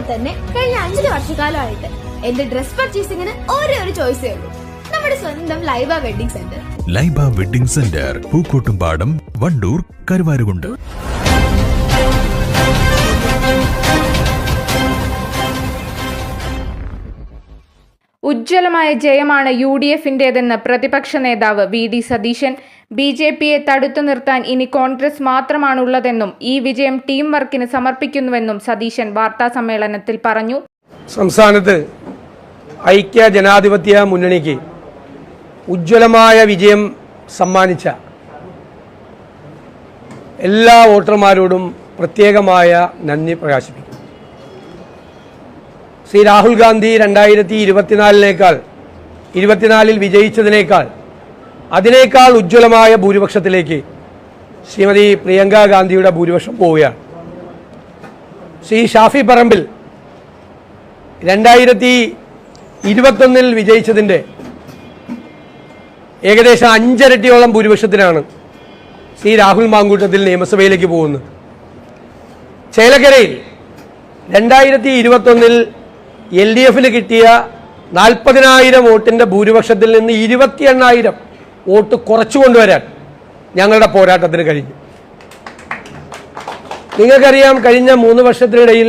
നിങ്ങളെ പോലെ തന്നെ കഴിഞ്ഞ അഞ്ചര വർഷക്കാലമായിട്ട് എന്റെ ഡ്രസ് പർച്ചേസിംഗിന് ഒരേ ഒരു ചോയ്സേ ഉള്ളൂ. നമ്മുടെ സ്വന്തം Laiba wedding centre. Laiba wedding centre Pookkottumpadam Wandoor Karuvarakundu. ഉജ്ജ്വലമായ ജയമാണ് യു ഡി എഫിന്റേതെന്ന് പ്രതിപക്ഷ നേതാവ് V D Satheesan B J പിയെ തടുത്തു നിർത്താൻ ഇനി കോൺഗ്രസ് മാത്രമാണുള്ളതെന്നും ഈ വിജയം ടീം വർക്കിന് സമർപ്പിക്കുന്നുവെന്നും സതീശൻ വാർത്താ സമ്മേളനത്തിൽ പറഞ്ഞു. സംസ്ഥാനത്ത് ഐക്യ ജനാധിപത്യ മുന്നണിക്ക് ഉജ്ജ്വലമായ വിജയം സമ്മാനിച്ച എല്ലാ വോട്ടർമാരോടും പ്രത്യേകമായ നന്ദി പ്രകാശിപ്പിക്കും ശ്രീ രാഹുൽ ഗാന്ധി രണ്ടായിരത്തി ഇരുപത്തിനാലിനേക്കാൾ ഇരുപത്തിനാലിൽ വിജയിച്ചതിനേക്കാൾ അതിനേക്കാൾ ഉജ്ജ്വലമായ ഭൂരിപക്ഷത്തിലേക്ക് ശ്രീമതി പ്രിയങ്ക ഗാന്ധിയുടെ ഭൂരിപക്ഷം പോവുകയാണ്. ശ്രീ ഷാഫി പറമ്പിൽ രണ്ടായിരത്തി ഇരുപത്തൊന്നിൽ വിജയിച്ചതിന്റെ ഏകദേശം അഞ്ചരട്ടിയോളം ഭൂരിപക്ഷത്തിനാണ് ശ്രീ രാഹുൽ മാങ്കൂട്ടത്തിൽ നിയമസഭയിലേക്ക് പോകുന്നത്. ചേലക്കരയിൽ രണ്ടായിരത്തി ഇരുപത്തൊന്നിൽ എൽ ഡി എഫിന് കിട്ടിയ നാൽപ്പതിനായിരം വോട്ടിന്റെ ഭൂരിപക്ഷത്തിൽ നിന്ന് ഇരുപത്തി എണ്ണായിരം വോട്ട് കുറച്ചു കൊണ്ടുവരാൻ ഞങ്ങളുടെ പോരാട്ടത്തിന് കഴിഞ്ഞു നിങ്ങൾക്കറിയാം കഴിഞ്ഞ മൂന്ന് വർഷത്തിനിടയിൽ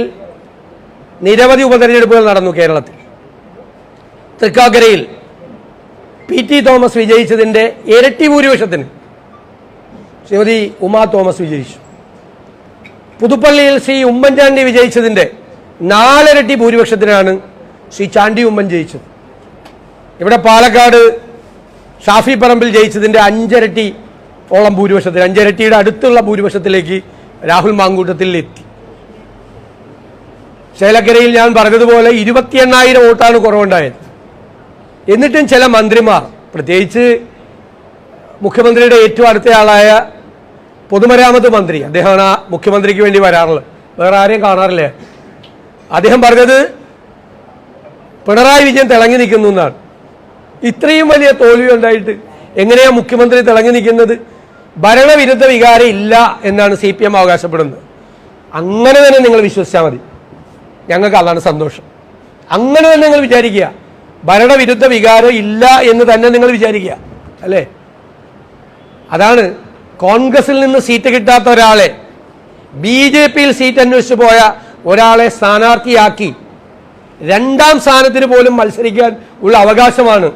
നിരവധി ഉപതെരഞ്ഞെടുപ്പുകൾ നടന്നു കേരളത്തിൽ. തൃക്കാക്കരയിൽ പി ടി തോമസ് വിജയിച്ചതിന്റെ ഇരട്ടി ഭൂരിപക്ഷത്തിന് ശ്രീമതി ഉമാ തോമസ് വിജയിച്ചു. പുതുപ്പള്ളിയിൽ ശ്രീ ഉമ്മൻചാണ്ടി വിജയിച്ചതിന്റെ നാലിരട്ടി ഭൂരിപക്ഷത്തിനാണ് ശ്രീ ചാണ്ടി ഉമ്മൻ ജയിച്ചത്. ഇവിടെ പാലക്കാട് ഷാഫി പറമ്പിൽ ജയിച്ചതിന്റെ അഞ്ചരട്ടി ഓളം ഭൂരിപക്ഷത്തിൽ അഞ്ചരട്ടിയുടെ അടുത്തുള്ള ഭൂരിപക്ഷത്തിലേക്ക് രാഹുൽ മാങ്കൂട്ടത്തിൽ എത്തി. ചേലക്കരയിൽ ഞാൻ പറഞ്ഞതുപോലെ ഇരുപത്തി എണ്ണായിരം വോട്ടാണ് കുറവുണ്ടായത്. എന്നിട്ടും ചില മന്ത്രിമാർ പ്രത്യേകിച്ച് മുഖ്യമന്ത്രിയുടെ ഏറ്റവും അടുത്തയാളായ പൊതുമരാമത്ത് മന്ത്രി അദ്ദേഹമാണ് ആ മുഖ്യമന്ത്രിക്ക് വേണ്ടി വരാറുള്ളത്. വേറെ ആരെയും കാണാറില്ല. അദ്ദേഹം പറഞ്ഞത് പിണറായി വിജയൻ തിളങ്ങി നിൽക്കുന്നു എന്നാണ്. ഇത്രയും വലിയ തോൽവി ഉണ്ടായിട്ട് എങ്ങനെയാ മുഖ്യമന്ത്രി തിളങ്ങി നിൽക്കുന്നത്? ഭരണവിരുദ്ധ വികാരം ഇല്ല എന്നാണ് സി പി എം അവകാശപ്പെടുന്നത്. അങ്ങനെ തന്നെ നിങ്ങൾ വിശ്വസിച്ചാൽ മതി. ഞങ്ങൾക്ക് അതാണ് സന്തോഷം. അങ്ങനെ തന്നെ നിങ്ങൾ വിചാരിക്കുക. ഭരണവിരുദ്ധ വികാരം ഇല്ല എന്ന് തന്നെ നിങ്ങൾ വിചാരിക്കുക. അല്ലേ? അതാണ് കോൺഗ്രസിൽ നിന്ന് സീറ്റ് കിട്ടാത്ത ഒരാളെ ബി ജെ പിയിൽ സീറ്റ് അന്വേഷിച്ചു പോയ ഒരാളെ സ്ഥാനാർത്ഥിയാക്കി രണ്ടാം സ്ഥാനത്തിന് പോലും മത്സരിക്കാൻ ഉള്ള അവകാശമാണ്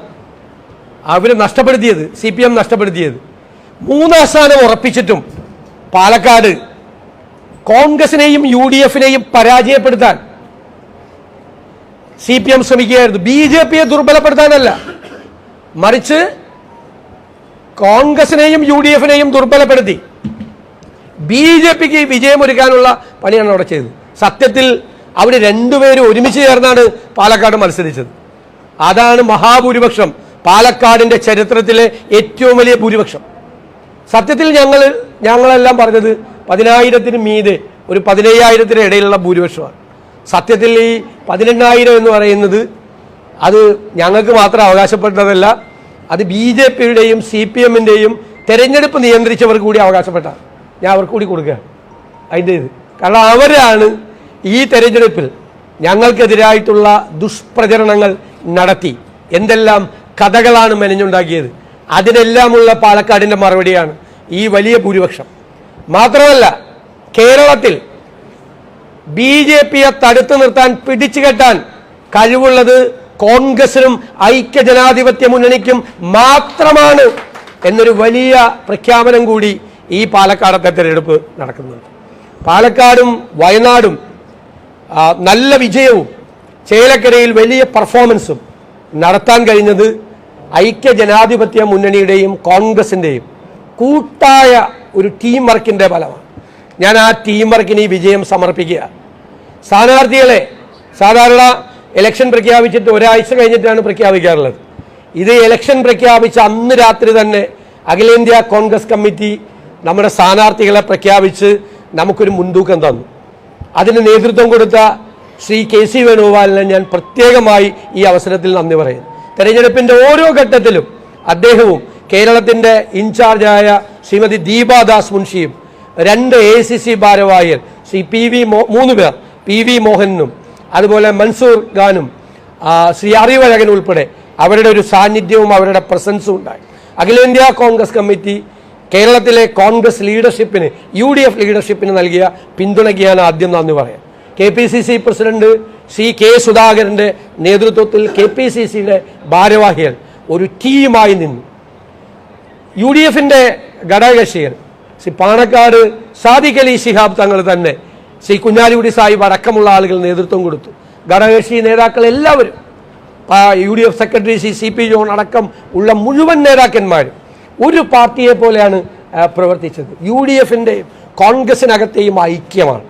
അവർ നഷ്ടപ്പെടുത്തിയത് സി പി എം നഷ്ടപ്പെടുത്തിയത്. മൂന്നാം സ്ഥാനം ഉറപ്പിച്ചിട്ടും പാലക്കാട് കോൺഗ്രസിനെയും യു ഡി എഫിനെയും പരാജയപ്പെടുത്താൻ സി പി എം ശ്രമിക്കുകയായിരുന്നു. ബി ജെ പിയെ ദുർബലപ്പെടുത്താനല്ല. മറിച്ച് കോൺഗ്രസിനെയും യു ഡി എഫിനെയും ദുർബലപ്പെടുത്തി ബി ജെ പിക്ക് വിജയമൊരുക്കാനുള്ള പണിയാണ് അവിടെ ചെയ്തത്. സത്യത്തിൽ അവർ രണ്ടുപേരും ഒരുമിച്ച് ചേർന്നാണ് പാലക്കാട് മത്സരിച്ചത്. അതാണ് മഹാഭൂരിപക്ഷം പാലക്കാടിന്റെ ചരിത്രത്തിലെ ഏറ്റവും വലിയ ഭൂരിപക്ഷം. സത്യത്തിൽ ഞങ്ങൾ ഞങ്ങളെല്ലാം പറഞ്ഞത് പതിനായിരത്തിന് മീതെ ഒരു പതിനയ്യായിരത്തിന് ഇടയിലുള്ള ഭൂരിപക്ഷമാണ്. സത്യത്തിൽ ഈ പതിനെണ്ണായിരം എന്ന് പറയുന്നത് അത് ഞങ്ങൾക്ക് മാത്രം അവകാശപ്പെട്ടതല്ല അത് ബി ജെ പിയുടെയും സി പി എമ്മിന്റെയും തെരഞ്ഞെടുപ്പ് നിയന്ത്രിച്ചവർക്ക് കൂടി അവകാശപ്പെട്ട ഞാൻ അവർക്ക് കൂടി കൊടുക്കുക അതിന്റെ ഇത്. കാരണം അവരാണ് ഈ തെരഞ്ഞെടുപ്പിൽ ഞങ്ങൾക്കെതിരായിട്ടുള്ള ദുഷ്പ്രചരണങ്ങൾ നടത്തി. എന്തെല്ലാം കഥകളാണ് മെനഞ്ഞുണ്ടാക്കിയത്. അതിനെല്ലാമുള്ള പാലക്കാടിന്റെ മറുപടിയാണ് ഈ വലിയ ഭൂരിപക്ഷം. മാത്രമല്ല കേരളത്തിൽ ബി ജെ പിയെ തടുത്തു നിർത്താൻ പിടിച്ചു കെട്ടാൻ കഴിവുള്ളത് കോൺഗ്രസിനും ഐക്യജനാധിപത്യ മുന്നണിക്കും മാത്രമാണ് എന്നൊരു വലിയ പ്രഖ്യാപനം കൂടി ഈ പാലക്കാടത്തെ തിരഞ്ഞെടുപ്പ് നടക്കുന്നുണ്ട്. പാലക്കാടും വയനാടും നല്ല വിജയവും ചേലക്കരയിൽ വലിയ പെർഫോമൻസും നടത്താൻ കഴിഞ്ഞത് ഐക്യജനാധിപത്യ മുന്നണിയുടെയും കോൺഗ്രസിന്റെയും കൂട്ടായ ഒരു ടീം വർക്കിന്റെ ഫലമാണ്. ഞാൻ ആ ടീം വർക്കിന് ഈ വിജയം സമർപ്പിക്കുക. സ്ഥാനാർത്ഥികളെ സാധാരണ ഇലക്ഷൻ പ്രഖ്യാപിച്ചിട്ട് ഒരാഴ്ച കഴിഞ്ഞിട്ടാണ് പ്രഖ്യാപിക്കാറുള്ളത്. ഇത് ഇലക്ഷൻ പ്രഖ്യാപിച്ച അന്ന് രാത്രി തന്നെ അഖിലേന്ത്യാ കോൺഗ്രസ് കമ്മിറ്റി നമ്മുടെ സ്ഥാനാർത്ഥികളെ പ്രഖ്യാപിച്ച് നമുക്കൊരു മുൻതൂക്കം തന്നു. അതിന് നേതൃത്വം കൊടുത്ത ശ്രീ കെ സി വേണുഗോപാലിനെ ഞാൻ പ്രത്യേകമായി ഈ അവസരത്തിൽ നന്ദി പറയുന്നു. തെരഞ്ഞെടുപ്പിന്റെ ഓരോ ഘട്ടത്തിലും അദ്ദേഹവും കേരളത്തിന്റെ ഇൻചാർജായ ശ്രീമതി ദീപാദാസ് മുൻഷിയും രണ്ട് എ സി സി ഭാരവാഹികൾ ശ്രീ പി വി മോ മൂന്ന് പേർ പി വി മോഹനും അതുപോലെ മൻസൂർ ഖാനും ശ്രീ അറിവഴകൻ ഉൾപ്പെടെ അവരുടെ ഒരു സാന്നിധ്യവും അവരുടെ പ്രസൻസും ഉണ്ടായി. അഖിലേന്ത്യാ കോൺഗ്രസ് കമ്മിറ്റി കേരളത്തിലെ കോൺഗ്രസ് ലീഡർഷിപ്പിന് യു ഡി എഫ് ലീഡർഷിപ്പിന് നൽകിയ പിന്തുണയ്ക്കാണ് ആദ്യം നന്ദി പറയാം K P C C president Shri K സുധാകരന്റെ നേതൃത്വത്തിൽ കെ പി സി സിയുടെ ഭാരവാഹികൾ ഒരു ടീമായി നിന്നു. യു ഡി എഫിന്റെ ഘടകകക്ഷികൾ സി പാണക്കാട് സാദിഖ് അലി ശിഹാബ് തങ്ങൾ തന്നെ സി കുഞ്ഞാലിക്കുടി സാഹിബ് അടക്കമുള്ള ആളുകൾ നേതൃത്വം കൊടുത്തു. ഘടകകക്ഷി നേതാക്കൾ എല്ലാവരും U D F secretary Shri C P John അടക്കം ഉള്ള മുഴുവൻ നേതാക്കന്മാരും ഒരു പാർട്ടിയെ പോലെയാണ് പ്രവർത്തിച്ചത്. യു ഡി എഫിന്റെയും കോൺഗ്രസിനകത്തെയും ഐക്യമാണ്.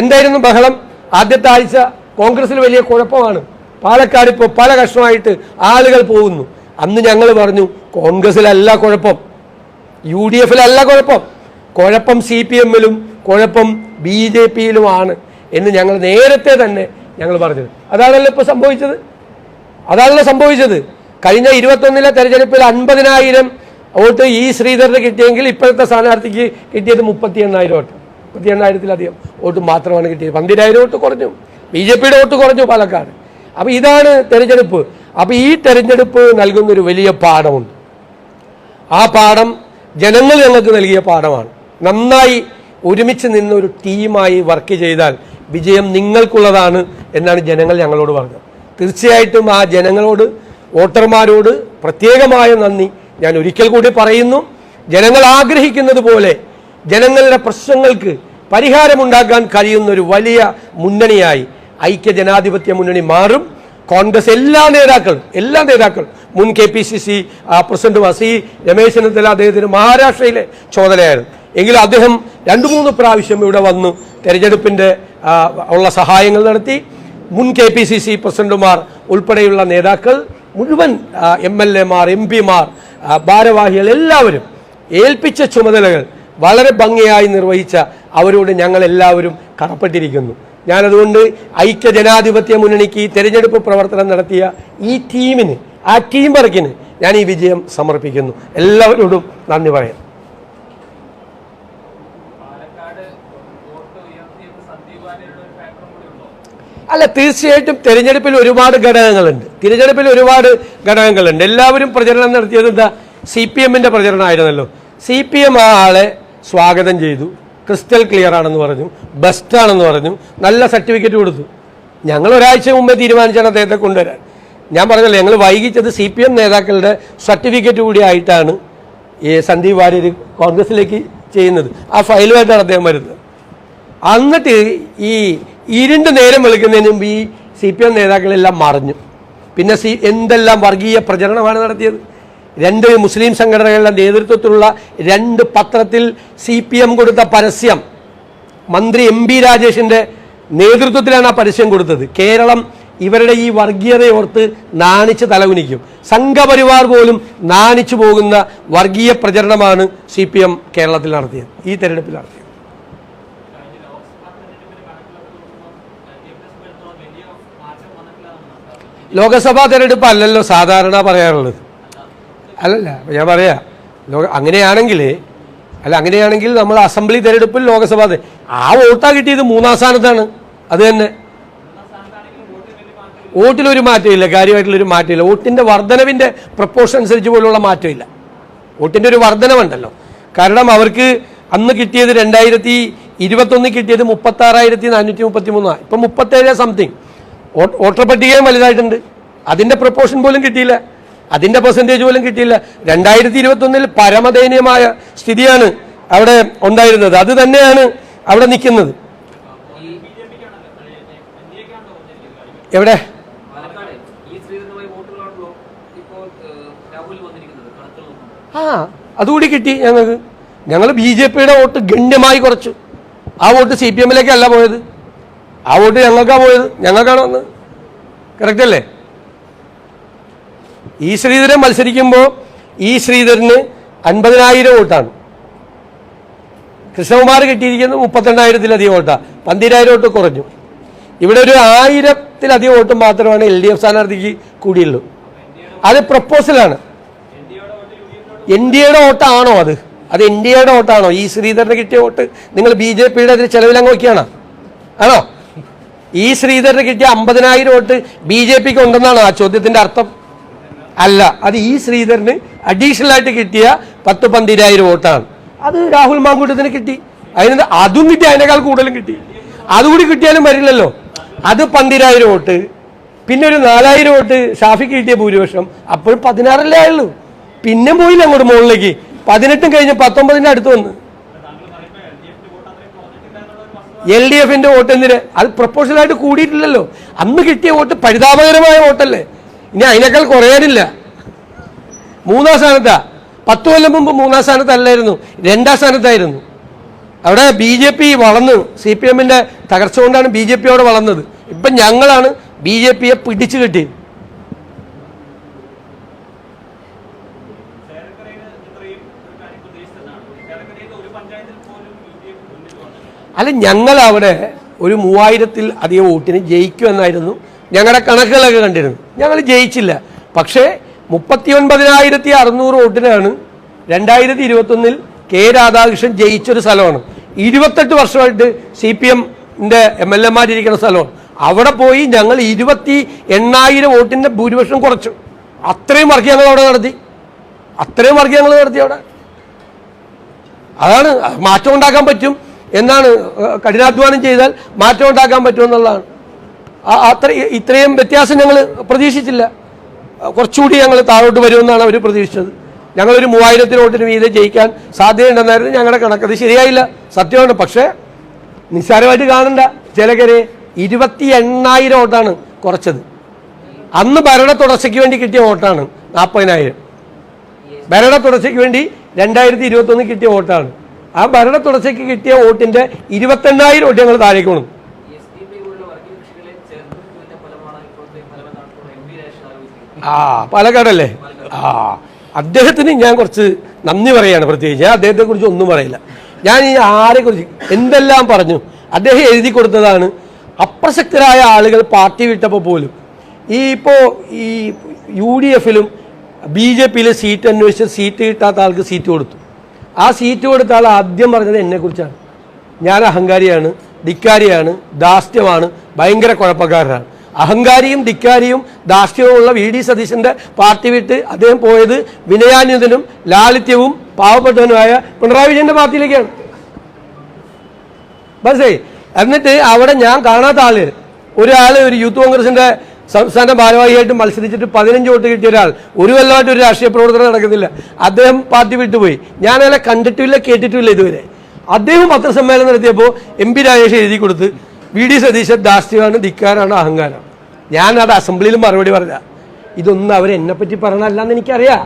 എന്തായിരുന്നു ബഹളം? ആദ്യത്തെ ആഴ്ച കോൺഗ്രസിൽ വലിയ കുഴപ്പമാണ്. പാലക്കാട് ഇപ്പോൾ പല കഷ്ണമായിട്ട് ആളുകൾ പോകുന്നു. അന്ന് ഞങ്ങൾ പറഞ്ഞു കോൺഗ്രസിലല്ല കുഴപ്പം. യു ഡി എഫിലല്ല കുഴപ്പം. കുഴപ്പം സി പി എമ്മിലും കുഴപ്പം ബി ജെ പിയിലുമാണ്. എന്ന് ഞങ്ങൾ നേരത്തെ തന്നെ ഞങ്ങൾ പറഞ്ഞത് അതാണല്ലോ ഇപ്പോൾ സംഭവിച്ചത്. അതാണല്ലോ സംഭവിച്ചത്. കഴിഞ്ഞ ഇരുപത്തൊന്നിലെ തെരഞ്ഞെടുപ്പിൽ അൻപതിനായിരം വോട്ട് ഈ ശ്രീധരന് കിട്ടിയെങ്കിൽ ഇപ്പോഴത്തെ സ്ഥാനാർത്ഥിക്ക് കിട്ടിയത് മുപ്പത്തി എണ്ണായിരം വോട്ട്. മുപ്പത്തി എണ്ണായിരത്തിലധികം വോട്ട് മാത്രമാണ് കിട്ടിയത്. പന്തിരായിരം വോട്ട് കുറഞ്ഞു. ബി ജെ പിയുടെ വോട്ട് കുറഞ്ഞു പാലക്കാട്. അപ്പോൾ ഇതാണ് തെരഞ്ഞെടുപ്പ്. അപ്പോൾ ഈ തെരഞ്ഞെടുപ്പ് നൽകുന്ന ഒരു വലിയ പാഠമുണ്ട്. ആ പാഠം ജനങ്ങൾ ഞങ്ങൾക്ക് നൽകിയ പാഠമാണ്. നന്നായി ഒരുമിച്ച് നിന്ന് ഒരു ടീമായി വർക്ക് ചെയ്താൽ വിജയം നിങ്ങൾക്കുള്ളതാണ് എന്നാണ് ജനങ്ങൾ ഞങ്ങളോട് പറഞ്ഞത്. തീർച്ചയായിട്ടും ആ ജനങ്ങളോട് വോട്ടർമാരോട് പ്രത്യേകമായ നന്ദി ഞാൻ ഒരിക്കൽ കൂടി പറയുന്നു. ജനങ്ങൾ ആഗ്രഹിക്കുന്നത് പോലെ ജനങ്ങളുടെ പ്രശ്നങ്ങൾക്ക് പരിഹാരമുണ്ടാക്കാൻ കഴിയുന്ന ഒരു വലിയ മുന്നണിയായി ഐക്യ ജനാധിപത്യ മുന്നണി മാറും. കോൺഗ്രസ് എല്ലാ നേതാക്കളും എല്ലാ നേതാക്കളും. മുൻ K P C C president വസി Ramesh Chennithala അദ്ദേഹത്തിന് മഹാരാഷ്ട്രയിലെ ചുമതലയായിരുന്നു. എങ്കിലും അദ്ദേഹം രണ്ടു മൂന്ന് പ്രാവശ്യം ഇവിടെ വന്നു തെരഞ്ഞെടുപ്പിന്റെ ഉള്ള സഹായങ്ങൾ നടത്തി. മുൻ കെ പി സി സി പ്രസിഡന്റുമാർ ഉൾപ്പെടെയുള്ള നേതാക്കൾ മുഴുവൻ എം എൽ എമാർ എം പിമാർ ഭാരവാഹികൾ എല്ലാവരും ഏൽപ്പിച്ച ചുമതലകൾ വളരെ ഭംഗിയായി നിർവഹിച്ച അവരോട് ഞങ്ങൾ എല്ലാവരും കടപ്പെട്ടിരിക്കുന്നു. ഞാനതുകൊണ്ട് ഐക്യ ജനാധിപത്യ മുന്നണിക്ക് ഈ തെരഞ്ഞെടുപ്പ് പ്രവർത്തനം നടത്തിയ ഈ ടീമിന് ആ ടീം വർക്കിന് ഞാൻ ഈ വിജയം സമർപ്പിക്കുന്നു. എല്ലാവരോടും നന്ദി പറയാം. അല്ല തീർച്ചയായിട്ടും തിരഞ്ഞെടുപ്പിൽ ഒരുപാട് ഘടകങ്ങളുണ്ട്. തിരഞ്ഞെടുപ്പിൽ ഒരുപാട് ഘടകങ്ങളുണ്ട്. എല്ലാവരും പ്രചരണം നടത്തിയത് എന്താ? സി പി എമ്മിന്റെ പ്രചരണമായിരുന്നല്ലോ. സി പി എം ആ ആളെ സ്വാഗതം ചെയ്തു. ക്രിസ്റ്റൽ ക്ലിയർ ആണെന്ന് പറഞ്ഞു ബെസ്റ്റ് ആണെന്ന് പറഞ്ഞു നല്ല സർട്ടിഫിക്കറ്റ് കൊടുത്തു. ഞങ്ങൾ ഒരാഴ്ച മുമ്പേ തീരുമാനിച്ചാണ് അദ്ദേഹത്തെ കൊണ്ടുവരാൻ. ഞാൻ പറഞ്ഞല്ലോ ഞങ്ങൾ വൈകിച്ചത് സി പി എം നേതാക്കളുടെ സർട്ടിഫിക്കറ്റ് കൂടി ആയിട്ടാണ് ഈ സന്ദീപ് വാര്യർ കോൺഗ്രസിലേക്ക് ചെയ്യുന്നത്. ആ ഫയലുമായിട്ടാണ് അദ്ദേഹം വരുന്നത്. എന്നിട്ട് ഈ ഇരുണ്ട് നേരം വെളുക്കുന്നതിന് മുമ്പ് ഈ സി പി എം നേതാക്കളെല്ലാം മറിഞ്ഞു. പിന്നെ സി എന്തെല്ലാം വർഗീയ പ്രചരണമാണ് നടത്തിയത്? രണ്ട് മുസ്ലിം സംഘടനകളുടെ നേതൃത്വത്തിലുള്ള രണ്ട് പത്രത്തിൽ സി പി എം കൊടുത്ത പരസ്യം മന്ത്രി എം ബി രാജേഷിന്റെ നേതൃത്വത്തിലാണ് ആ പരസ്യം കൊടുത്തത്. കേരളം ഇവരുടെ ഈ വർഗീയതയോർത്ത് നാണിച്ച് തലകുനിക്കും. സംഘപരിവാർ പോലും നാണിച്ചു പോകുന്ന വർഗീയ പ്രചരണമാണ് സി പി എം കേരളത്തിൽ നടത്തിയത്. ഈ തെരഞ്ഞെടുപ്പിൽ നടത്തിയത്. ലോകസഭാ തെരഞ്ഞെടുപ്പ് അല്ലല്ലോ സാധാരണ പറയാറുള്ളത്. അല്ലല്ല ഞാൻ പറയാ ലോക അങ്ങനെയാണെങ്കിൽ അല്ല അങ്ങനെയാണെങ്കിൽ നമ്മൾ അസംബ്ലി തെരഞ്ഞെടുപ്പിൽ ലോകസഭാ ആ വോട്ടാ കിട്ടിയത് മൂന്നാം സ്ഥാനത്താണ്. അത് തന്നെ. വോട്ടിലൊരു മാറ്റമില്ല കാര്യമായിട്ടുള്ളൊരു മാറ്റമില്ല. വോട്ടിന്റെ വർധനവിന്റെ പ്രപ്പോർഷൻ അനുസരിച്ച് പോലുള്ള മാറ്റമില്ല. വോട്ടിന്റെ ഒരു വർധനവുണ്ടല്ലോ. കാരണം അവർക്ക് അന്ന് കിട്ടിയത് രണ്ടായിരത്തി ഇരുപത്തൊന്നിൽ കിട്ടിയത് മുപ്പത്തി ആറായിരത്തി നാനൂറ്റി മുപ്പത്തി മൂന്നാണ് ഇപ്പം മുപ്പത്തേഴ് സംതിങ് വോട്ടർ പട്ടികയും വലുതായിട്ടുണ്ട്. അതിന്റെ പ്രപ്പോർഷൻ പോലും കിട്ടിയില്ല. അതിന്റെ പെർസെന്റേജ് പോലും കിട്ടിയില്ല. രണ്ടായിരത്തി ഇരുപത്തൊന്നിൽ പരമദയനീയമായ സ്ഥിതിയാണ് അവിടെ ഉണ്ടായിരുന്നത്. അത് തന്നെയാണ് അവിടെ നിൽക്കുന്നത്. എവിടെ? ആ അതുകൂടി കിട്ടി ഞങ്ങൾക്ക്. ഞങ്ങൾ ബി ജെ പിയുടെ വോട്ട് ഗണ്യമായി കുറച്ചു. ആ വോട്ട് സി പി എമ്മിലേക്കല്ല പോയത്. ആ വോട്ട് ഞങ്ങൾക്കാണ് പോയത്. ഞങ്ങൾക്കാണ് വന്നത്. കറക്റ്റ് അല്ലേ? ഈ ശ്രീധരൻ മത്സരിക്കുമ്പോൾ ഈ ശ്രീധരന് അൻപതിനായിരം വോട്ടാണ്. കൃഷ്ണകുമാർ കിട്ടിയിരിക്കുന്നത് മുപ്പത്തെണ്ണായിരത്തിലധികം വോട്ടാണ് പന്തിരായിരം വോട്ട് കുറഞ്ഞു. ഇവിടെ ഒരു ആയിരത്തിലധികം വോട്ട് മാത്രമാണ് എൽ ഡി എഫ് സ്ഥാനാർത്ഥിക്ക് കൂടിയുള്ളൂ. അത് പ്രപ്പോസലാണ് എൻ ഡി എയുടെ വോട്ടാണോ അത്? അത് എൻ ഡി എയുടെ വോട്ടാണോ? ഈ ശ്രീധരന് കിട്ടിയ വോട്ട് നിങ്ങൾ ബി ജെ പിയുടെ അതിൽ ചെലവിലങ്ങ് നോക്കിയാണോ ആണോ? ഈ ശ്രീധരന് കിട്ടിയ അമ്പതിനായിരം വോട്ട് ബി ജെ പിക്ക് ഉണ്ടെന്നാണ് ആ ചോദ്യത്തിന്റെ അർത്ഥം? അല്ല അത് ഈ ശ്രീധരന് അഡീഷണൽ ആയിട്ട് കിട്ടിയ പത്ത് പന്തിരായിരം വോട്ടാണ്. അത് രാഹുൽ മാങ്കൂട്ടത്തിന് കിട്ടി. അതിന് അതും കിട്ടി അതിനേക്കാൾ കൂടുതലും കിട്ടി. അതുകൂടി കിട്ടിയാലും വരില്ലല്ലോ. അത് പന്തിരായിരം വോട്ട്. പിന്നെ ഒരു നാലായിരം വോട്ട് ഷാഫിക്ക് കിട്ടിയ ഭൂരിപക്ഷം അപ്പോഴും പതിനാറല്ലേ ആയുള്ളൂ. പിന്നെ പോയില്ല അങ്ങോട്ട് മുകളിലേക്ക്. പതിനെട്ടും കഴിഞ്ഞ് പത്തൊമ്പതിന്റെ അടുത്ത് വന്ന്. എൽ ഡി എഫിന്റെ വോട്ട് എന്തിന്? അത് പ്രപ്പോസലായിട്ട് കൂടിയിട്ടില്ലല്ലോ. അന്ന് കിട്ടിയ വോട്ട് പരിതാപകരമായ വോട്ടല്ലേ? ഇനി അതിനേക്കാൾ കുറയാനില്ല മൂന്നാം സ്ഥാനത്താ. പത്ത് കൊല്ലം മുമ്പ് മൂന്നാം സ്ഥാനത്തല്ലായിരുന്നു. രണ്ടാം സ്ഥാനത്തായിരുന്നു. അവിടെ ബി ജെ പി വളർന്നു. സി പി എമ്മിന്റെ തകർച്ച കൊണ്ടാണ് ബി ജെ പി അവിടെ വളർന്നത്. ഇപ്പം ഞങ്ങളാണ് ബി ജെ പിയെ പിടിച്ചു കിട്ടിയത്. അല്ല ഞങ്ങൾ അവിടെ ഒരു മൂവായിരത്തിൽ അധികം വോട്ടിന് ജയിക്കുമെന്നായിരുന്നു ഞങ്ങളുടെ കണക്കുകളൊക്കെ കണ്ടിരുന്നു ഞങ്ങൾ ജയിച്ചില്ല. പക്ഷേ മുപ്പത്തി ഒൻപതിനായിരത്തി അറുന്നൂറ് വോട്ടിനാണ് രണ്ടായിരത്തി ഇരുപത്തൊന്നിൽ കെ രാധാകൃഷ്ണൻ ജയിച്ചൊരു സ്ഥലമാണ്. ഇരുപത്തെട്ട് വർഷമായിട്ട് സി പി എമ്മിന്റെ എം എൽ എമാരിരിക്കുന്ന സ്ഥലമാണ്. അവിടെ പോയി ഞങ്ങൾ ഇരുപത്തി എണ്ണായിരം വോട്ടിന്റെ ഭൂരിപക്ഷം കുറച്ചു. അത്രയും വർക്ക് ഞങ്ങൾ അവിടെ നടത്തി. അത്രയും വർക്ക് ഞങ്ങൾ നടത്തി അവിടെ. അതാണ് മാറ്റം ഉണ്ടാക്കാൻ പറ്റും എന്നാണ് കഠിനാധ്വാനം ചെയ്താൽ മാറ്റം ഉണ്ടാക്കാൻ പറ്റും എന്നുള്ളതാണ്. ആ- അത്ര ഇത്രയും വ്യത്യാസം ഞങ്ങൾ പ്രതീക്ഷിച്ചില്ല. കുറച്ചുകൂടി ഞങ്ങൾ താഴോട്ട് വരുമെന്നാണ് അവർ പ്രതീക്ഷിച്ചത്. ഞങ്ങളൊരു മൂവായിരത്തിന് വോട്ടിന് വീതം ജയിക്കാൻ സാധ്യതയുണ്ടെന്നായിരുന്നു ഞങ്ങളുടെ കണക്ക്. അത് ശരിയായില്ല സത്യമാണ്. പക്ഷേ നിസ്സാരമായിട്ട് കാണണ്ട. ചിലകരെ ഇരുപത്തി എണ്ണായിരം വോട്ടാണ് കുറച്ചത്. അന്ന് ഭരണ തുടർച്ചയ്ക്ക് വേണ്ടി കിട്ടിയ വോട്ടാണ് നാൽപ്പതിനായിരം ഭരണ തുടർച്ചയ്ക്ക് വേണ്ടി രണ്ടായിരത്തി ഇരുപത്തൊന്ന് കിട്ടിയ വോട്ടാണ്. ആ ഭരണ തുടർച്ചയ്ക്ക് കിട്ടിയ വോട്ടിന്റെ ഇരുപത്തെണ്ണായിരം വോട്ട് ഞങ്ങൾ താഴേക്ക് വന്നു എസ് ഡി പി പോലുള്ള വർഗീയ കക്ഷികളെ ചേർക്കുന്നതിന്റെ ഫലമാണ് ഇപ്പോഴത്തെ ഫലമെന്നാണ് എം പി രാജേഷ് ആരോപിക്കുന്നത് ആ പാലക്കാടല്ലേ? ആ അദ്ദേഹത്തിന് ഞാൻ കുറച്ച് നന്ദി പറയാണ് പ്രത്യേകിച്ച്. ഞാൻ അദ്ദേഹത്തെ കുറിച്ച് ഒന്നും പറയില്ല. ഞാൻ ഈ ആരെ കുറിച്ച് എന്തെല്ലാം പറഞ്ഞു അദ്ദേഹം എഴുതി കൊടുത്തതാണ്. അപ്രസക്തരായ ആളുകൾ പാർട്ടി വിട്ടപ്പോൾ പോലും. ഈ ഇപ്പോൾ ഈ യു ഡി എഫിലും ബി ജെ പിയിലെ സീറ്റ് അന്വേഷിച്ച് സീറ്റ് കിട്ടാത്ത ആൾക്ക് സീറ്റ് കൊടുത്തു. ആ സീറ്റ് കൊടുത്ത ആൾ ആദ്യം പറഞ്ഞത് എന്നെക്കുറിച്ചാണ്. ഞാൻ അഹങ്കാരിയാണ് ധിക്കാരിയാണ് ദാസ്യമാണ് ഭയങ്കര കുഴപ്പക്കാരനാണ്. അഹങ്കാരിയും ധിക്കാരിയും ദാർഷ്ട്യവുമുള്ള വി ഡി സതീശന്റെ പാർട്ടി വിട്ട് അദ്ദേഹം പോയത് വിനയാന്യതനും ലാളിത്യവും പാവപ്പെട്ടവനുമായ പിണറായി വിജയന്റെ പാർട്ടിയിലേക്കാണ്. മനസ്സിലായി? എന്നിട്ട് അവിടെ ഞാൻ കാണാത്ത ആൾ ഒരാൾ ഒരു യൂത്ത് കോൺഗ്രസിന്റെ സംസ്ഥാന ഭാരവാഹിയായിട്ട് മത്സരിച്ചിട്ട് പതിനഞ്ച് വോട്ട് കിട്ടിയ ഒരാൾ ഒരു കൊല്ലമായിട്ട് ഒരു രാഷ്ട്രീയ പ്രവർത്തനം നടക്കുന്നില്ല. അദ്ദേഹം പാർട്ടി വിട്ടുപോയി ഞാൻ അയാളെ കണ്ടിട്ടില്ല കേട്ടിട്ടില്ല ഇതുവരെ. അദ്ദേഹം പത്രസമ്മേളനം നടത്തിയപ്പോൾ എം പി രാജേഷ് എഴുതി കൊടുത്ത് വി ഡി സതീശൻ ദാസ്യമാണ് ധിക്കാരാണ് അഹങ്കാരം ഞാൻ അത് അസംബ്ലിയിൽ മറുപടി പറഞ്ഞ ഇതൊന്നും അവർ എന്നെ പറ്റി പറയണമല്ലെന്ന് എനിക്കറിയാം.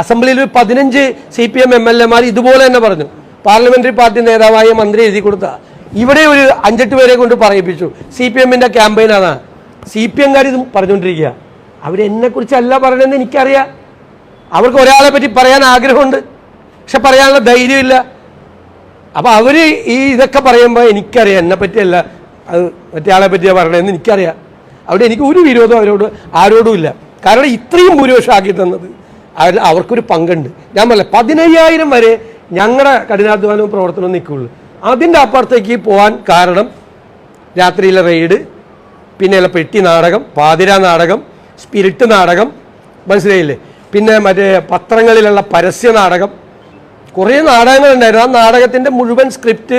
അസംബ്ലിയിൽ പതിനഞ്ച് C P M M L എമാർ ഇതുപോലെ തന്നെ പറഞ്ഞു. പാർലമെന്ററി പാർട്ടി നേതാവായ മന്ത്രി എഴുതി കൊടുത്ത. ഇവിടെ ഒരു അഞ്ചെട്ട് പേരെ കൊണ്ട് പറയിപ്പിച്ചു. സി പി എമ്മിന്റെ ക്യാമ്പയിനാണ് സി പി എംകാർ ഇത് പറഞ്ഞുകൊണ്ടിരിക്കുക. അവരെന്നെ കുറിച്ചല്ല പറയണമെന്ന് എനിക്കറിയാം. അവർക്ക് ഒരാളെ പറ്റി പറയാൻ ആഗ്രഹമുണ്ട്. പക്ഷെ പറയാനുള്ള ധൈര്യമില്ല. അപ്പൊ അവർ ഈ ഇതൊക്കെ പറയുമ്പോൾ എനിക്കറിയാം എന്നെ പറ്റിയല്ല അത് മറ്റേ ആളെ പറ്റിയാ പറയണതെന്ന് എനിക്കറിയാം. അവിടെ എനിക്ക് ഒരു വിരോധം അവരോട് ആരോടും ഇല്ല. കാരണം ഇത്രയും ഭൂരിപക്ഷം ആക്കി തന്നത് അവർ അവർക്കൊരു പങ്കുണ്ട്. ഞാൻ പറഞ്ഞ പതിനയ്യായിരം വരെ ഞങ്ങളുടെ കഠിനാധ്വാനവും പ്രവർത്തനവും നിൽക്കുള്ളൂ. അതിന്റെ അപ്പുറത്തേക്ക് പോകാൻ കാരണം രാത്രിയിലെ റെയ്ഡ് പിന്നെ പെട്ടി നാടകം പാതിര നാടകം സ്പിരിറ്റ് നാടകം മനസ്സിലായില്ലേ? പിന്നെ മറ്റേ പത്രങ്ങളിലുള്ള പരസ്യ നാടകം. കുറേ നാടകങ്ങളുണ്ടായിരുന്നു. ആ നാടകത്തിന്റെ മുഴുവൻ സ്ക്രിപ്റ്റ്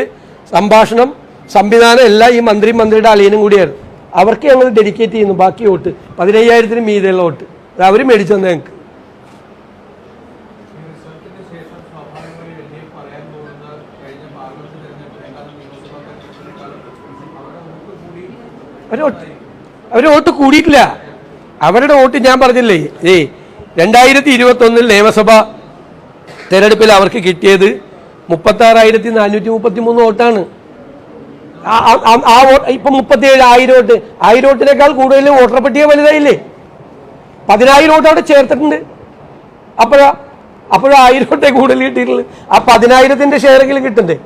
സംഭാഷണം സംവിധാനം എല്ലാം ഈ മന്ത്രി മന്ത്രിയുടെ അളിയനും കൂടിയായിരുന്നു. അവർക്ക് ഞങ്ങൾ ഡെഡിക്കേറ്റ് ചെയ്യുന്നു. ബാക്കി വോട്ട്. പതിനയ്യായിരത്തിന് മീതെയുള്ള വോട്ട്. അത് അവർ മേടിച്ചു തന്നെ ഞങ്ങൾക്ക് അവർ വോട്ട് കൂടിയിട്ടില്ല. അവരുടെ വോട്ട് ഞാൻ പറഞ്ഞില്ലേ? ഏ രണ്ടായിരത്തി ഇരുപത്തി ഒന്നിൽ നിയമസഭ തെരഞ്ഞെടുപ്പിൽ അവർക്ക് കിട്ടിയത് മുപ്പത്താറായിരത്തി നാനൂറ്റി മുപ്പത്തി മൂന്ന് വോട്ടാണ്. ആ- ഇപ്പൊ മുപ്പത്തിയേഴ് ആയിരം വോട്ട്. ആയിരം വോട്ടിനേക്കാൾ കൂടുതൽ വോട്ടർ പട്ടിക വലുതായില്ലേ? പതിനായിരം വോട്ട് അവിടെ ചേർത്തിട്ടുണ്ട്. അപ്പോഴാ അപ്പോഴാ ആയിരം വോട്ടേ കൂടുതൽ കിട്ടിയിട്ടുള്ളൂ ആ പതിനായിരത്തിന്റെ ഷെയറെങ്കിലും കിട്ടണ്ടേ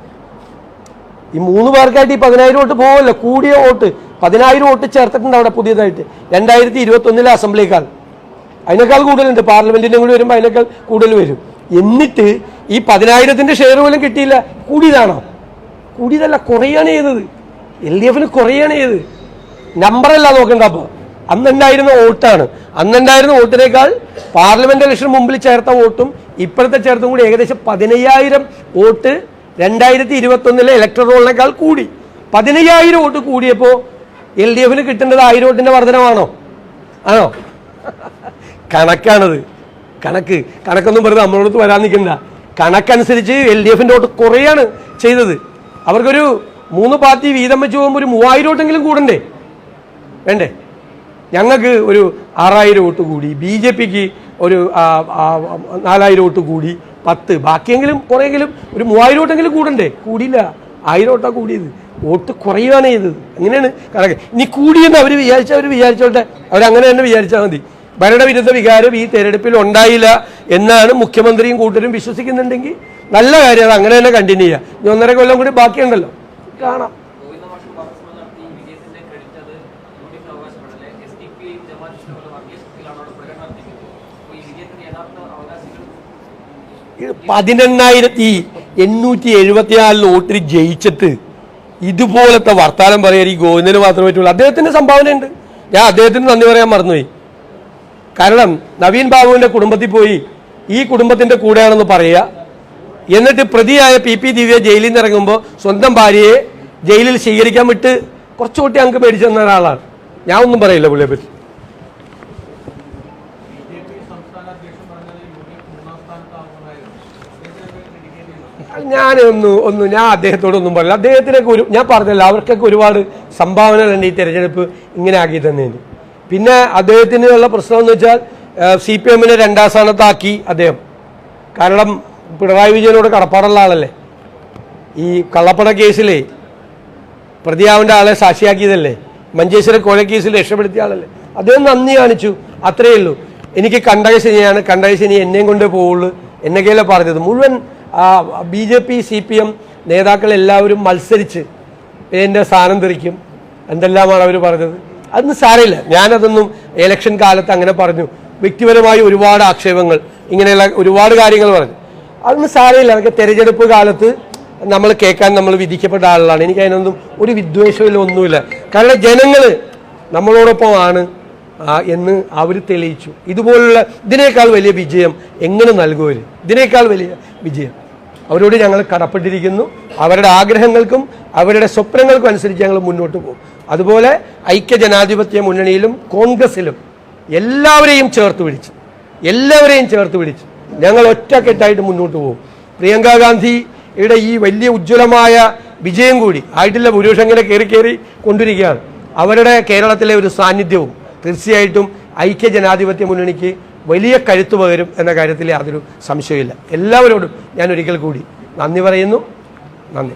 ഈ മൂന്ന് പേർക്കായിട്ട് ഈ പതിനായിരം വോട്ട് പോവല്ലോ? കൂടിയ വോട്ട്. പതിനായിരം വോട്ട് ചേർത്തിട്ടുണ്ട് അവിടെ പുതിയതായിട്ട്. രണ്ടായിരത്തി ഇരുപത്തി ഒന്നിലെ അസംബ്ലിയേക്കാൾ. അതിനേക്കാൾ കൂടുതലുണ്ട്. പാർലമെന്റിനും കൂടി വരുമ്പോൾ അതിനേക്കാൾ കൂടുതൽ വരും. എന്നിട്ട് ഈ പതിനായിരത്തിന്റെ ഷെയർ പോലും കിട്ടിയില്ല. കൂടിയതാണോ? കൂടിയതല്ല കുറയാണ് ചെയ്തത്. എൽ ഡി എഫിന് കുറയാണ് ചെയ്തത്. നമ്പറല്ല നോക്കണ്ട അപ്പൊ. അന്നുണ്ടായിരുന്ന വോട്ടാണ്? അന്നുണ്ടായിരുന്ന വോട്ടിനേക്കാൾ പാർലമെന്റ് ഇലക്ഷൻ മുമ്പിൽ ചേർത്ത വോട്ടും ഇപ്പോഴത്തെ ചേർത്തും കൂടി ഏകദേശം പതിനയ്യായിരം വോട്ട് രണ്ടായിരത്തി ഇരുപത്തി ഒന്നിലെ ഇലക്ട്രൽ റോളിനേക്കാൾ കൂടി. പതിനയ്യായിരം വോട്ട് കൂടിയപ്പോൾ എൽ ഡി എഫിന് കിട്ടേണ്ടത് ആയിരം വോട്ടിന്റെ വർധനമാണോ? ആണോ? കണക്കാണത്. കണക്ക്. കണക്കൊന്നും വെറുതെ നമ്മളോടത്ത് വരാൻ നിൽക്കണ്ട. കണക്കനുസരിച്ച് എൽ ഡി എഫിന്റെ വോട്ട് കുറയാണ് ചെയ്തത്. അവർക്കൊരു മൂന്ന് പാർട്ടി വീതം വെച്ച് പോകുമ്പോൾ ഒരു മൂവായിരം വോട്ടെങ്കിലും കൂടണ്ടേ? വേണ്ടേ? ഞങ്ങൾക്ക് ഒരു ആറായിരം വോട്ട് കൂടി ബി ജെ പിക്ക് ഒരു നാലായിരം വോട്ട് കൂടി പത്ത്. ബാക്കിയെങ്കിലും കുറേയെങ്കിലും ഒരു മൂവായിരം വോട്ടെങ്കിലും കൂടണ്ടേ? കൂടിയില്ല. ആയിരം വോട്ടാണ് കൂടിയത്. വോട്ട് കുറയുകയാണ് ചെയ്തത്. അങ്ങനെയാണ് കണക്ക്. ഇനി കൂടിയെന്ന് അവർ വിചാരിച്ച അവർ വിചാരിച്ചോട്ടെ. അവരങ്ങനെ തന്നെ വിചാരിച്ചാൽ മതി. ഭരണവിരുദ്ധ വികാരം ഈ തെരഞ്ഞെടുപ്പിൽ ഉണ്ടായില്ല എന്നാണ് മുഖ്യമന്ത്രിയും കൂട്ടരും വിശ്വസിക്കുന്നുണ്ടെങ്കിൽ നല്ല കാര്യം അത് അങ്ങനെ തന്നെ കണ്ടിന്യൂ ചെയ്യാം. ഇനി ഒന്നര കൊല്ലം കൂടി ബാക്കിയുണ്ടല്ലോ. കാണാം. പതിനെണ്ണായിരത്തി എണ്ണൂറ്റി എഴുപത്തിനാലിൽ വോട്ടിൽ ജയിച്ചിട്ട് ഇതുപോലത്തെ വർത്താനം പറയാൻ ഈ ഗോവിന്ദന് മാത്രമേ പറ്റുള്ളൂ. അദ്ദേഹത്തിന്റെ സംഭാവന ഉണ്ട്. ഞാൻ അദ്ദേഹത്തിന് നന്ദി പറയാൻ മറന്നുപോയി. കാരണം നവീൻ ബാബുവിന്റെ കുടുംബത്തിൽ പോയി ഈ കുടുംബത്തിന്റെ കൂടെയാണെന്ന് പറയുക. എന്നിട്ട് പ്രതിയായ പി പി ദിവ്യ ജയിലിൽ നിന്ന് ഇറങ്ങുമ്പോൾ സ്വന്തം ഭാര്യയെ ജയിലിൽ സ്വീകരിക്കാൻ വിട്ട് കുറച്ചു കൂട്ടി അങ്ങ് മേടിച്ചു തന്ന ഒരാളാണ്. ഞാൻ ഒന്നും പറയില്ല പുള്ളിയെ പറ്റി. ഞാൻ ഒന്നും ഞാൻ അദ്ദേഹത്തോടൊന്നും പറയില്ല. അദ്ദേഹത്തിനൊക്കെ ഒരു ഞാൻ പറഞ്ഞല്ലോ അവർക്കൊക്കെ ഒരുപാട് സംഭാവനകളുണ്ട് ഈ തെരഞ്ഞെടുപ്പ് ഇങ്ങനെ ആക്കി തന്നതിന് പിന്നെ അദ്ദേഹത്തിനുള്ള പ്രശ്നം എന്ന് വെച്ചാൽ സി പി എമ്മിനെ രണ്ടാം സ്ഥാനത്താക്കി അദ്ദേഹം. കാരണം പിണറായി വിജയനോട് കടപ്പാടുള്ള ആളല്ലേ. ഈ കള്ളപ്പണ കേസിലെ പ്രതിയാവിന്റെ ആളെ സാക്ഷിയാക്കിയതല്ലേ. മഞ്ചേശ്വര കൊലക്കേസിൽ രക്ഷപ്പെടുത്തിയ ആളല്ലേ. അദ്ദേഹം നന്ദി കാണിച്ചു. അത്രയേ ഉള്ളൂ. എനിക്ക് കണ്ടകശനിയാണ് കണ്ടകശനി എന്നെയും കൊണ്ടേ പോവുള്ളൂ. എന്നൊക്കെയല്ലേ പറഞ്ഞത്. മുഴുവൻ B J P C P M നേതാക്കളെല്ലാവരും മത്സരിച്ച് എന്റെ സ്ഥാനം തെറിക്കും. എന്തെല്ലാമാണ് അവർ പറഞ്ഞത്? അതൊന്നും സാരമില്ല. ഞാനതൊന്നും ഇലക്ഷൻ കാലത്ത് അങ്ങനെ പറഞ്ഞു. വ്യക്തിപരമായി ഒരുപാട് ആക്ഷേപങ്ങൾ ഇങ്ങനെയുള്ള ഒരുപാട് കാര്യങ്ങൾ പറഞ്ഞു. അതൊന്നും സാരമില്ല. അതൊക്കെ തെരഞ്ഞെടുപ്പ് കാലത്ത് നമ്മൾ കേൾക്കാൻ നമ്മൾ വിധിക്കപ്പെട്ട ആളുകളാണ്. എനിക്ക് അതിനൊന്നും ഒരു വിദ്വേഷമില്ല ഒന്നുമില്ല. കാരണം ജനങ്ങൾ നമ്മളോടൊപ്പമാണ് എന്ന് അവർ തെളിയിച്ചു. ഇതുപോലുള്ള ഇതിനേക്കാൾ വലിയ വിജയം എങ്ങനെ നൽകുമോ ഇതിനേക്കാൾ വലിയ വിജയം. അവരോട് ഞങ്ങൾ കടപ്പെട്ടിരിക്കുന്നു. അവരുടെ ആഗ്രഹങ്ങൾക്കും അവരുടെ സ്വപ്നങ്ങൾക്കും അനുസരിച്ച് ഞങ്ങൾ മുന്നോട്ട് പോകും. അതുപോലെ ഐക്യ ജനാധിപത്യ മുന്നണിയിലും കോൺഗ്രസിലും എല്ലാവരെയും ചേർത്ത് പിടിച്ച് എല്ലാവരെയും ചേർത്ത് പിടിച്ച് ഞങ്ങൾ ഒറ്റക്കെട്ടായിട്ട് മുന്നോട്ട് പോകും. പ്രിയങ്ക ഗാന്ധിയുടെ ഈ വലിയ ഉജ്ജ്വലമായ വിജയം കൂടി ആയിട്ടില്ല ഭൂരിപക്ഷം കയറി കയറി കൊണ്ടിരിക്കുകയാണ്. അവരുടെ കേരളത്തിലെ ഒരു സാന്നിധ്യവും തീർച്ചയായിട്ടും ഐക്യ ജനാധിപത്യ മുന്നണിക്ക് വലിയ കരുത്ത് പകരും എന്ന കാര്യത്തിൽ യാതൊരു സംശയമില്ല എല്ലാവരോടും ഞാൻ ഒരിക്കൽ കൂടി നന്ദി പറയുന്നു. നന്ദി.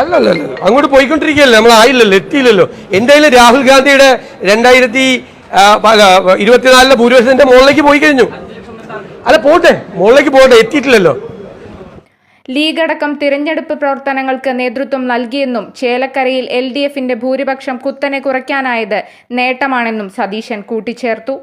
അല്ലല്ല അല്ല അങ്ങോട്ട് പോയിക്കൊണ്ടിരിക്കുകയല്ലേ? നമ്മൾ ആയില്ലല്ലോ എത്തിയില്ലല്ലോ. എന്തായാലും രാഹുൽ ഗാന്ധിയുടെ രണ്ടായിരത്തി ഇരുപത്തിനാലിലെ ഭൂരിപക്ഷത്തിന്റെ മുകളിലേക്ക് പോയി കഴിഞ്ഞു. അല്ല പോട്ടെ. മുകളിലേക്ക് പോട്ടെ. എത്തിയിട്ടില്ലല്ലോ. ലീഗ് അടക്കം തിരഞ്ഞെടുപ്പ് പ്രവർത്തനങ്ങൾക്ക് നേതൃത്വം നൽകിയെന്നും ചേലക്കരയിൽ എൽ ഡി എഫിന്റെ ഭൂരിപക്ഷം കുത്തനെ കുറയ്ക്കാനായത് നേട്ടമാണെന്നും സതീശൻ കൂട്ടിച്ചേർത്തു.